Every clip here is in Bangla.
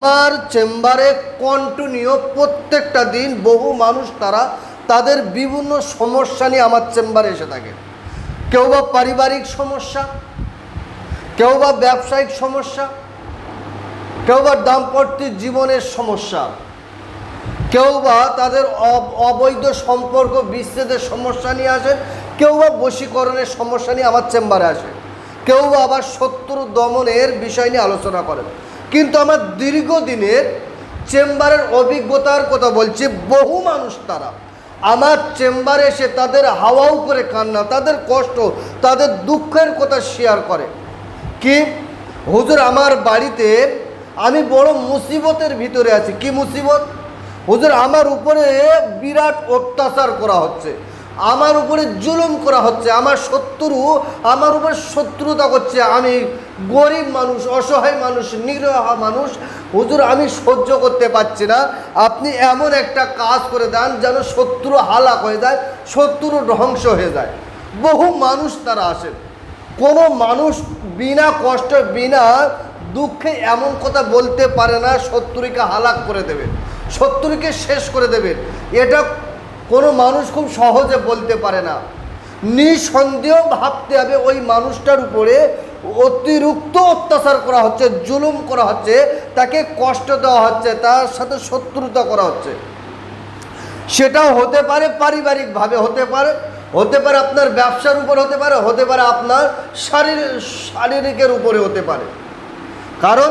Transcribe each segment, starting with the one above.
আমার চেম্বারে কন্টিনিউ প্রত্যেকটা দিন বহু মানুষ তারা তাদের বিভিন্ন সমস্যা নিয়ে আমার চেম্বারে এসে থাকে। কেউ বা পারিবারিক সমস্যা, কেউ বা ব্যবসায়িক সমস্যা, কেউ বা দাম্পত্য জীবনের সমস্যা, কেউ বা তাদের অব- অবৈধ সম্পর্ক, বিচ্ছেদের সমস্যা নিয়ে আসেন কেউ বা বশীকরণের সমস্যা নিয়ে আমার চেম্বারে আসে। কেউ বা আবার শত্রু দমনের বিষয় নিয়ে আলোচনা করেন। কিন্তু আমার দীর্ঘদিনের চেম্বারের অভিজ্ঞতার কথা বলছি, বহু মানুষ তারা। আমার চেম্বারে এসে তাদের হাওয়াও করে কান্না, তাদের কষ্ট, তাদের দুঃখের কথা শেয়ার করে। কি? হুজুর, আমার বাড়িতে আমি বড় মুসিবতের ভিতরে আছি। কি মুসিবত? হুজুর, আমার উপরে বিরাট অত্যাচার করা হচ্ছে। আমার উপরে জুলুম করা হচ্ছে, আমার শত্রু আমার উপরে শত্রুতা করছে। আমি গরিব মানুষ, অসহায় মানুষ, নিরহ মানুষ। হুজুর, আমি সহ্য করতে পারছি না। আপনি এমন একটা কাজ করে দেন যেন শত্রু হালাক হয়ে যায় শত্রু ধ্বংস হয়ে যায়। বহু মানুষ তারা আসেন কোনো মানুষ বিনা কষ্ট, বিনা দুঃখে এমন কথা বলতে পারে না, শত্রুকে হালাক করে দেবে, শত্রুকে শেষ করে দেবে। এটা কোনো মানুষ খুব সহজে বলতে পারে না। নিঃসন্দেহ ভাবতে হবে ওই মানুষটার উপরে অতিরিক্ত অত্যাচার করা হচ্ছে, জুলুম করা হচ্ছে, তাকে কষ্ট দেওয়া হচ্ছে, তার সাথে শত্রুতা করা হচ্ছে। সেটাও হতে পারে পারিবারিকভাবে, হতে পারে হতে পারে আপনার ব্যবসার উপর হতে পারে হতে পারে আপনার শারীর, শারীরিকের উপরে হতে পারে। কারণ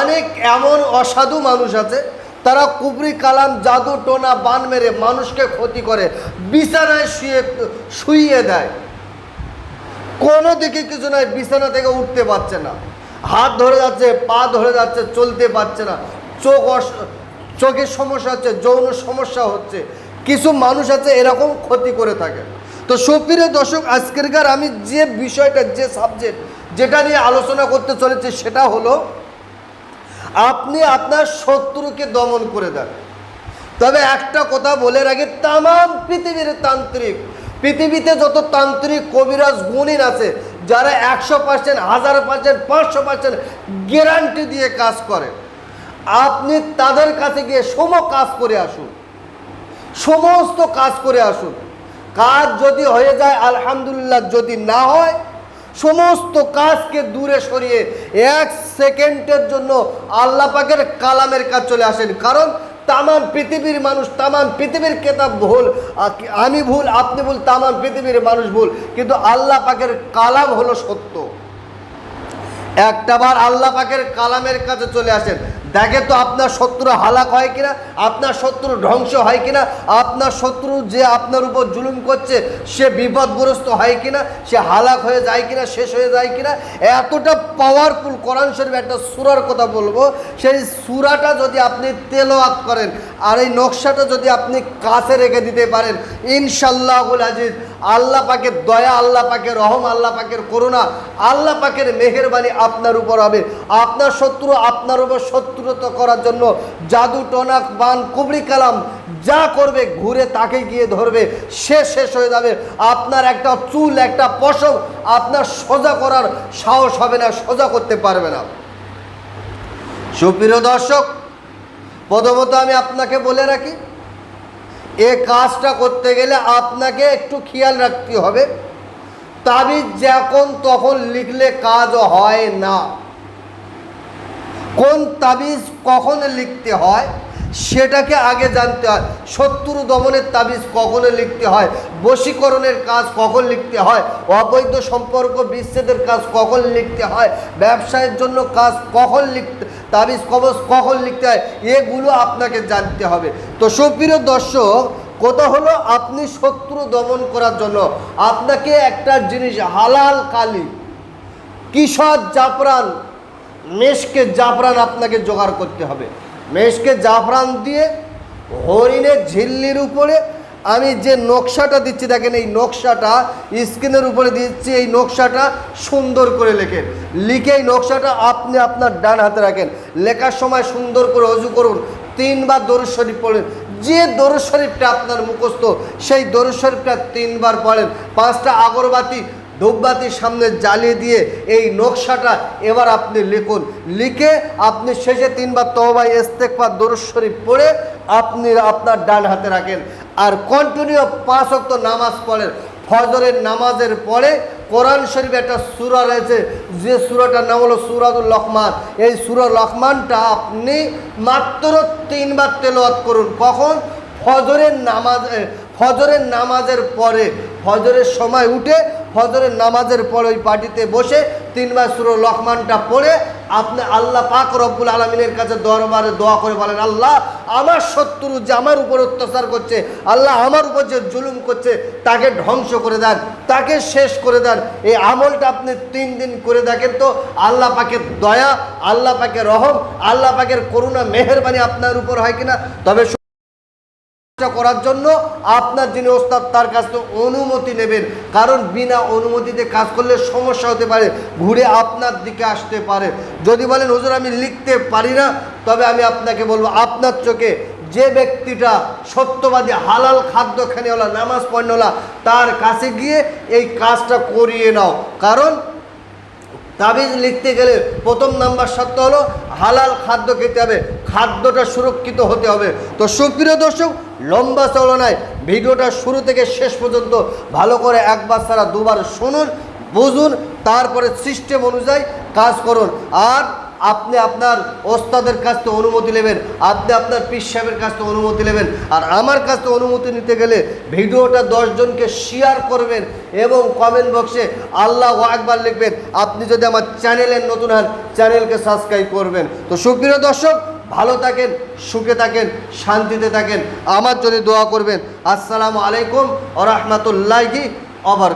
অনেক এমন অসাধু মানুষ আছে তারা কুবরি কালাম, জাদু টোনা, বান মেরে মানুষকে ক্ষতি করে, বিছানায় শুয়ে, শুইয়ে দেয়। কোনো দিকে কিছু নাই, বিছানা থেকে উঠতে পারছে না। হাত ধরে যাচ্ছে, পা ধরে যাচ্ছে, চলতে পারছে না। চোখ চোখের সমস্যা হচ্ছে, যৌন সমস্যা হচ্ছে। কিছু মানুষ আছে, এরকম ক্ষতি করে থাকে। তো সুপ্রিয় দর্শক, আজকেরকার আমি যে বিষয়টা, যে সাবজেক্ট যেটা নিয়ে আলোচনা করতে চলেছে, সেটা হলো আপনি আপনার শত্রুকে দমন করে দেন। তবে একটা কথা বলে রাখি তাম পৃথিবীর তান্ত্রিক, পৃথিবীতে যত তান্ত্রিক, কবিরাজ, গুণিন আছে, যারা একশো পার্সেন্ট হাজার পার্সেন্ট পাঁচশো পার্সেন্ট গ্যারান্টি দিয়ে কাজ করে, আপনি তাদের কাছে গিয়ে সম কাজ করে আসুন। সমস্ত কাজ করে আসুন। কাজ যদি হয়ে যায়, আলহামদুলিল্লাহ, যদি না হয় সমস্ত কাজকে দূরে সরিয়ে এক সেকেন্ডের জন্য আল্লাহ পাকের কালামের কাজ চলে আসেন। কারণ তামাম পৃথিবীর মানুষ, তামাম পৃথিবীর কেতাব ভুল আমি ভুল, আপনি ভুল, তামাম পৃথিবীর মানুষ ভুল, কিন্তু আল্লাহ পাকের কালাম হলো সত্য। একটাবার আল্লাহ পাকের কালামের কাছে চলে আসেন। দেখে তো আপনার শত্রু হালাক হয় কিনা? আপনার শত্রু ধ্বংস হয় কিনা? আপনার শত্রু যে আপনার উপর জুলুম করছে, সে বিপদগ্রস্ত হয় কিনা? সে হালাক হয়ে যায় কিনা? শেষ হয়ে যায় কিনা? এতটা পাওয়ারফুল কোরআন শরীফ একটা সুরার কথা বলব। সেই সুরাটা যদি আপনি তেলোয়াত করেন, আর এই নকশাটা যদি আপনি কাছে রেখে দিতে পারেন ইনশাল্লাহুল আজিজ আল্লাহ পাকের দয়া, আল্লাহ পাকের রহম, আল্লাহ পাকের করুণা, আল্লাহ পাকের মেহেরবানি আপনার উপর হবে। আপনার শত্রু আপনার উপর শত্রুতা করার জন্য জাদু, টনাক, বান কুবরি কালাম যা করবে, ঘুরে তাকে গিয়ে ধরবে, সে শেষ হয়ে যাবে। আপনার একটা চুল, একটা পশম আপনার সোজা করার সাহস হবে না, সোজা করতে পারবে না। সুপ্রিয় দর্শক, প্রথমত আমি আপনাকে বলে রাখি এ কাজটা করতে গেলে আপনাকে একটু খেয়াল রাখতে হবে। তাবিজ যখন তখন লিখলে কাজ হয় না। কোন তাবিজ কখন লিখতে হয়? সেটাকে আগে জানতে হয়। শত্রু দমনের তাবিজ কখন লিখতে হয়? বশীকরণের কাজ কখন লিখতে হয়? অবৈধ সম্পর্ক, বিচ্ছেদের কাজ কখন লিখতে হয়? ব্যবসায়ের জন্য কাজ কখন লিখতে, তাবিজ কবজ কখন লিখতে হয়? এগুলো আপনাকে জানতে হবে। তো সুপ্রিয় দর্শক, কথা হলো আপনি শত্রু দমন করার জন্য আপনাকে একটা জিনিস, হালাল কালি, কিশোর জাফরান মেশকে জাফরান আপনাকে জোগাড় করতে হবে। মেশকে জাফরান দিয়ে হরিণের ঝিল্লির উপরে আমি যে নকশাটা দিচ্ছি, দেখেন এই নকশাটা, স্ক্রিনের উপরে দিচ্ছি, এই নকশাটা সুন্দর করে লেখেন। লিখে এই নকশাটা আপনি আপনার ডান হাতে রাখেন। লেখার সময় সুন্দর করে অজু করুন, তিনবার দরুদ শরীফ পড়েন। যে দরুদ শরীফটা আপনার মুখস্থ, সেই দরুদ শরীফটা তিনবার পড়েন। পাঁচটা আগরবাতি ধূপবাতির সামনে জ্বালিয়ে দিয়ে এই নকশাটা এবার আপনি লিখুন। লিখে আপনি শেষে তিনবার তহবাই ইস্তেকবার দরুদ শরীফ পড়ে আপনি আপনার ডান হাতে রাখেন। আর কন্টিনিউ পাঁচ অক্ত নামাজ পড়েন। ফজরের নামাজের পরে কোরআন শরীফ একটা সূরা রয়েছে। যে সূরাটার নাম হলো সুরাদুল লহমান এই সুরা লহমানটা আপনি মাত্র তিনবার তেলাওয়াত করুন। কখন? ফজরের নামাজ ফজরের নামাজের পরে। ফজরের সময় উঠে ফজরের নামাজের পরে ওই পার্টিতে বসে তিনবার সুরো লহমানটা পড়ে আপনি আল্লাহ পাক রব্বুল আলমিনের কাছে দরবারে দোয়া করে বলেন, আল্লাহ, আমার শত্রু যে আমার উপর অত্যাচার করছে, আল্লাহ আমার উপর যে জুলুম করছে, তাকে ধ্বংস করে দেন, তাকে শেষ করে দেন। এই আমলটা আপনি তিন দিন করে দেখেন তো, আল্লাহ পাকের দয়া, আল্লাহ পাকের রহম, আল্লাহ পাকের করুণা, মেহরবানি আপনার উপর হয় কিনা? তবে করার জন্য আপনার যিনি ওস্তাদ, তার কাছ থেকে অনুমতি নেবেন। কারণ বিনা অনুমতিতে কাজ করলে সমস্যা হতে পারে, ঘুরে আপনার দিকে আসতে পারে। যদি বলেন, হুজুর, আমি লিখতে পারি না, তবে আমি আপনাকে বলব, আপনার চোখে যে ব্যক্তিটা সত্যবাদী, হালাল খাদ্য খানিওয়ালা, নামাজ পড়নওয়ালা, তার কাছে গিয়ে এই কাজটা করিয়ে নাও। কারণ তাবিজ লিখতে গেলে প্রথম নাম্বার শর্ত হলো হালাল খাদ্য খেতে হবে। খাদ্যটা সুরক্ষিত হতে হবে। তো সুপ্রিয় দর্শক, লম্বা চলনায় ভিডিওটা শুরু থেকে শেষ পর্যন্ত ভালো করে একবার ছাড়া দুবার শুনুন, বুঝুন, তারপরে সিস্টেম অনুযায়ী কাজ করুন। আর আপনি আপনার ওস্তাদের কাছ থেকে অনুমতি নেবেন, আপনি আপনার পীর সাহেবের কাছ থেকে অনুমতি নেবেন। আর আমার কাছ থেকে অনুমতি নিতে গেলে ভিডিওটা দশজনকে শেয়ার করবেন এবং কমেন্ট বক্সে আল্লাহ একবার লিখবেন, আপনি যদি আমার চ্যানেলের নতুন হন চ্যানেলকে সাবস্ক্রাইব করবেন। তো সুপ্রিয় দর্শক, ভালো থাকেন, সুখে থাকেন, শান্তিতে থাকেন। আমার জন্য দোয়া করবেন। আসসালামু আলাইকুম ও রহমতুল্লাহি অবর